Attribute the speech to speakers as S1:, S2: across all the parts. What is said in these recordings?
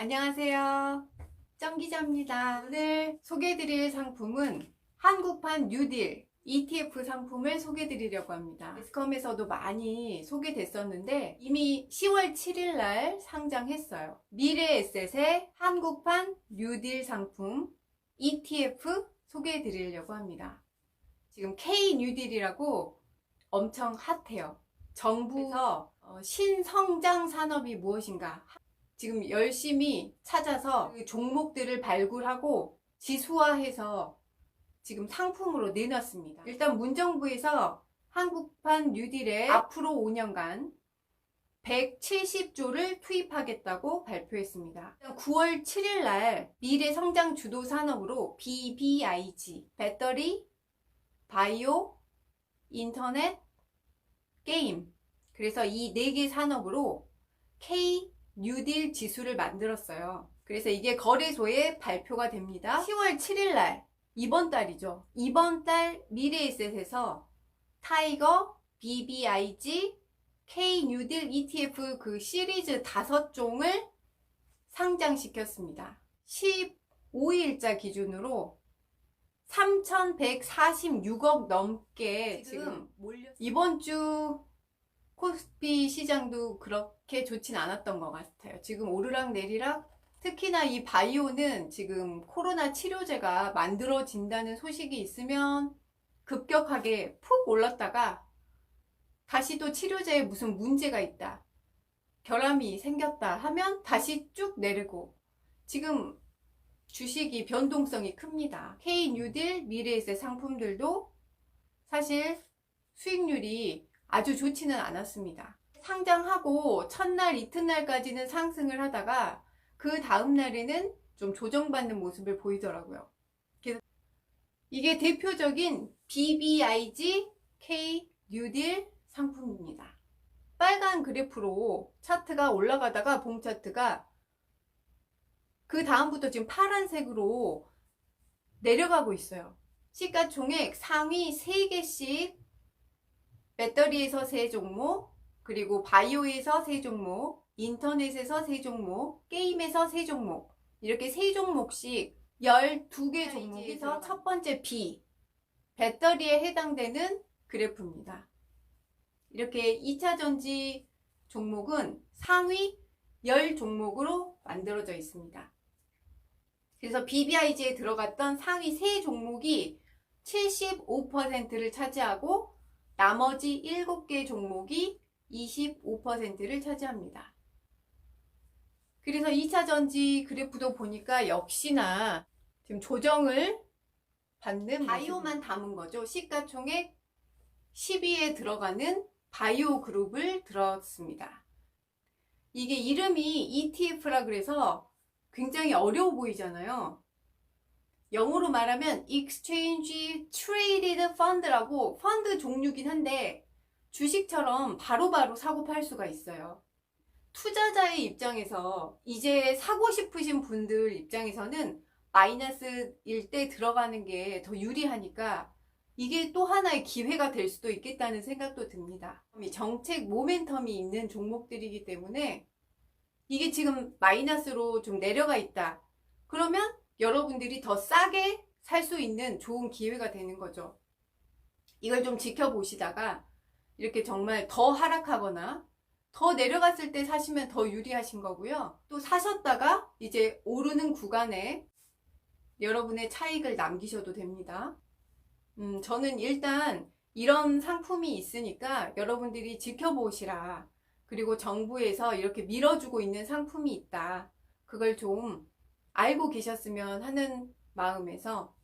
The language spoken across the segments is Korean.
S1: 안녕하세요. 정 기자입니다. 오늘 소개해드릴 상품은 한국판 뉴딜 ETF 상품을 소개해드리려고 합니다. 매스컴에서도 많이 소개됐었는데 이미 10월 7일 날 상장했어요. 미래에셋의 한국판 뉴딜 상품 ETF 소개해드리려고 합니다. 지금 K 뉴딜이라고 엄청 핫해요. 정부에서 어, 신성장 산업이 무엇인가 지금 열심히 찾아서 그 종목들을 발굴하고 지수화해서 지금 상품으로 내놨습니다. 일단 문정부에서 한국판 뉴딜에 앞으로 5년간 170조를 투입하겠다고 발표했습니다. 9월 7일 날 미래 성장 주도 산업으로 BBIG, 배터리, 바이오, 인터넷, 게임. 그래서 이 네 개 산업으로 K 뉴딜 지수를 만들었어요. 그래서 이게 거래소에 발표가 됩니다. 10월 7일 날, 이번 달이죠. 이번 달 미래에셋에서 타이거, BBIG, K 뉴딜 ETF 그 시리즈 5종을 상장시켰습니다. 15일자 기준으로 3,146억 넘게 지금 몰려 이번 주 코스피 시장도 그렇게 좋진 않았던 것 같아요. 지금 오르락 내리락 특히나 이 바이오는 지금 코로나 치료제가 만들어진다는 소식이 있으면 급격하게 푹 올랐다가 다시 또 치료제에 무슨 문제가 있다. 결함이 생겼다 하면 다시 쭉 내리고 지금 주식이 변동성이 큽니다. K 뉴딜 미래에셋 상품들도 사실 수익률이 아주 좋지는 않았습니다. 상장하고 첫날 이튿날까지는 상승을 하다가 그 다음날에는 좀 조정받는 모습을 보이더라고요. 이게 대표적인 BBIG K 뉴딜 상품입니다. 빨간 그래프로 차트가 올라가다가 봉 차트가 그 다음부터 지금 파란색으로 내려가고 있어요. 시가총액 상위 3개씩 배터리에서 3종목, 그리고 바이오에서 3종목, 인터넷에서 3종목, 게임에서 3종목, 이렇게 3종목씩 12개 종목에서 첫 번째 B, 배터리에 해당되는 그래프입니다. 이렇게 2차 전지 종목은 상위 10종목으로 만들어져 있습니다. 그래서 BBIG에 들어갔던 상위 3종목이 75%를 차지하고 나머지 7개 종목이 25%를 차지합니다. 그래서 2차 전지 그래프도 보니까 역시나 지금 조정을 받는 바이오만 담은 거죠. 시가총액 10위에 들어가는 바이오 그룹을 들었습니다. 이게 이름이 ETF라 그래서 굉장히 어려워 보이잖아요. 영어로 말하면 Exchange Traded Fund라고 펀드 종류긴 한데 주식처럼 바로 바로 사고 팔 수가 있어요. 투자자의 입장에서 이제 사고 싶으신 분들 입장에서는 마이너스일 때 들어가는 게 더 유리하니까 이게 또 하나의 기회가 될 수도 있겠다는 생각도 듭니다. 정책 모멘텀이 있는 종목들이기 때문에 이게 지금 마이너스로 좀 내려가 있다. 그러면 여러분들이 더 싸게 살 수 있는 좋은 기회가 되는 거죠. 이걸 좀 지켜보시다가 이렇게 정말 더 하락하거나 더 내려갔을 때 사시면 더 유리하신 거고요. 또 사셨다가 이제 오르는 구간에 여러분의 차익을 남기셔도 됩니다. 음, 저는 일단 이런 상품이 있으니까 여러분들이 지켜보시라. 그리고 정부에서 이렇게 밀어주고 있는 상품이 있다. 그걸 좀 알고 계셨으면 하는 마음에서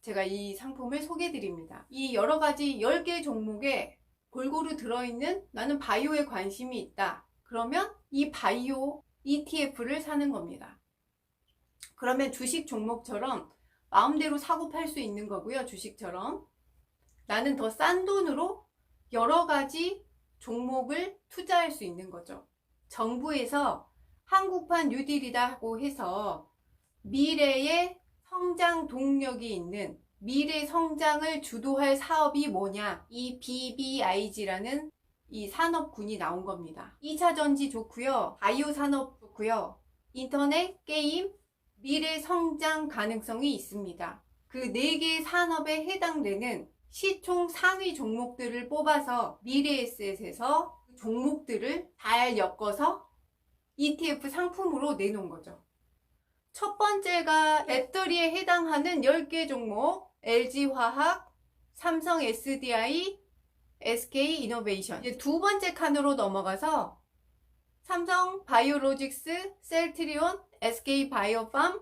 S1: 제가 이 상품을 소개해 드립니다. 이 여러 가지 10개 종목에 골고루 들어있는 나는 바이오에 관심이 있다. 그러면 이 바이오 ETF를 사는 겁니다. 그러면 주식 종목처럼 마음대로 사고 팔 수 있는 거고요. 주식처럼. 나는 더 싼 돈으로 여러 가지 종목을 투자할 수 있는 거죠. 정부에서 한국판 뉴딜이라고 해서 미래의 성장 동력이 있는 미래 성장을 주도할 사업이 뭐냐? 이 BBIG라는 이 산업군이 나온 겁니다. 2차 전지 좋고요. 바이오 산업 좋고요. 인터넷, 게임, 미래 성장 가능성이 있습니다. 그네개 산업에 해당되는 시총 상위 종목들을 뽑아서 미래에셋에서 종목들을 잘 엮어서 ETF 상품으로 내놓은 거죠. 첫 번째가 배터리에 해당하는 10개 종목, LG화학, 삼성 SDI, SK 이노베이션. 두 번째 칸으로 넘어가서 삼성 바이오로직스, 셀트리온, SK 바이오팜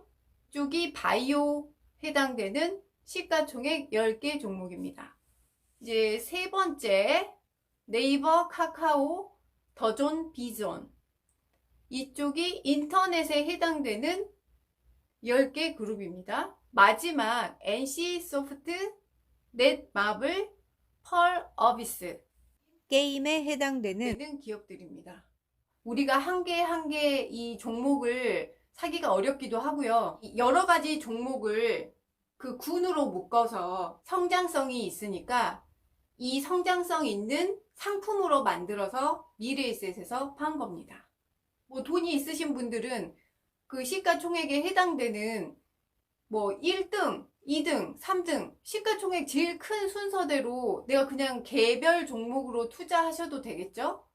S1: 쪽이 바이오 해당되는 시가총액 10개 종목입니다. 이제 세 번째 네이버, 카카오, 더존, 비존 이쪽이 인터넷에 해당되는 10개 그룹입니다. 마지막 NC소프트, 넷마블, 펄 어비스
S2: 게임에 해당되는
S1: 되는 기업들입니다. 우리가 한 개 한 개 이 종목을 사기가 어렵기도 하고요. 이 여러 가지 종목을 그 군으로 묶어서 성장성이 있으니까 이 성장성 있는 상품으로 만들어서 미래에셋에서 판 겁니다. 뭐 돈이 있으신 분들은 그 시가총액에 해당되는 뭐 1등, 2등, 3등 시가총액 제일 큰 순서대로 내가 그냥 개별 종목으로 투자하셔도 되겠죠?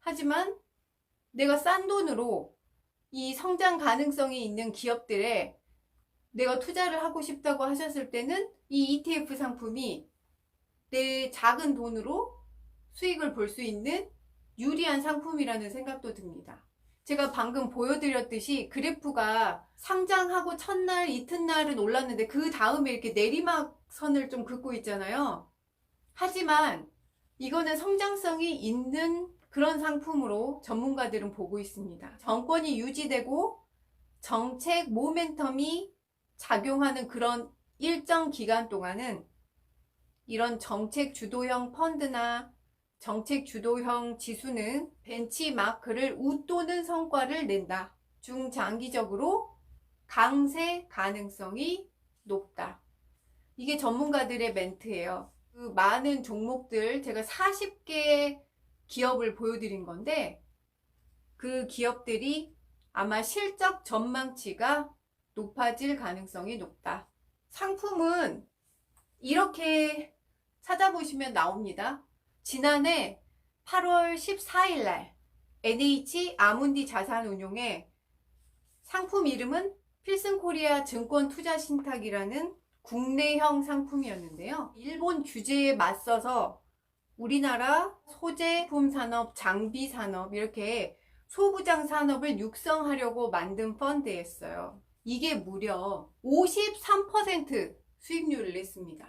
S1: 하지만 내가 싼 돈으로 이 성장 가능성이 있는 기업들에 내가 투자를 하고 싶다고 하셨을 때는 이 ETF 상품이 내 작은 돈으로 수익을 볼 수 있는 유리한 상품이라는 생각도 듭니다. 제가 방금 보여드렸듯이 그래프가 상장하고 첫날, 이튿날은 올랐는데 그 다음에 이렇게 내리막 선을 좀 긋고 있잖아요. 하지만 이거는 성장성이 있는 그런 상품으로 전문가들은 보고 있습니다. 정권이 유지되고 정책 모멘텀이 작용하는 그런 일정 기간 동안은 이런 정책 주도형 펀드나 정책 주도형 지수는 벤치마크를 웃도는 성과를 낸다. 중장기적으로 강세 가능성이 높다. 이게 전문가들의 멘트예요. 그 많은 종목들 제가 40개 기업을 보여드린 건데 그 기업들이 아마 실적 전망치가 높아질 가능성이 높다. 상품은 이렇게 찾아보시면 나옵니다. 지난해 8월 14일 날 NH 아문디 자산운용의 상품 이름은 필승코리아 증권 투자 신탁이라는 국내형 상품이었는데요. 일본 규제에 맞서서 우리나라 소재품 산업, 장비 산업 이렇게 소부장 산업을 육성하려고 만든 펀드였어요. 이게 무려 53% 수익률을 냈습니다.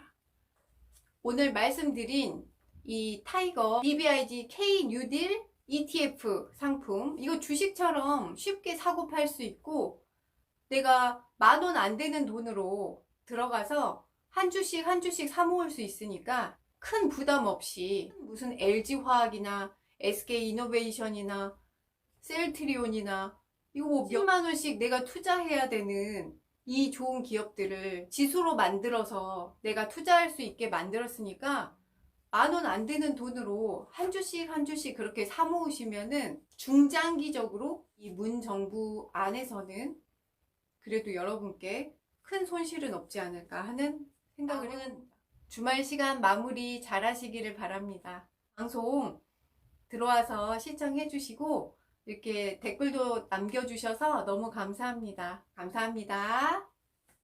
S1: 오늘 말씀드린 이 타이거 BBIG K 뉴딜 ETF 상품. 이거 주식처럼 쉽게 사고 팔 수 있고 내가 만 원 안 되는 돈으로 들어가서 한 주씩 한 주씩 사 모을 수 있으니까 큰 부담 없이 무슨 LG화학이나 SK이노베이션이나 셀트리온이나 이거 뭐 몇만 원씩 내가 투자해야 되는 이 좋은 기업들을 지수로 만들어서 내가 투자할 수 있게 만들었으니까 만 원 안 되는 돈으로 한 주씩 한 주씩 그렇게 사 모으시면은 중장기적으로 이 문 정부 안에서는 그래도 여러분께 큰 손실은 없지 않을까 하는 생각을 해봅니다. 주말 시간 마무리 잘 하시기를 바랍니다. 방송 들어와서 시청해 주시고 이렇게 댓글도 남겨주셔서 너무 감사합니다. 감사합니다.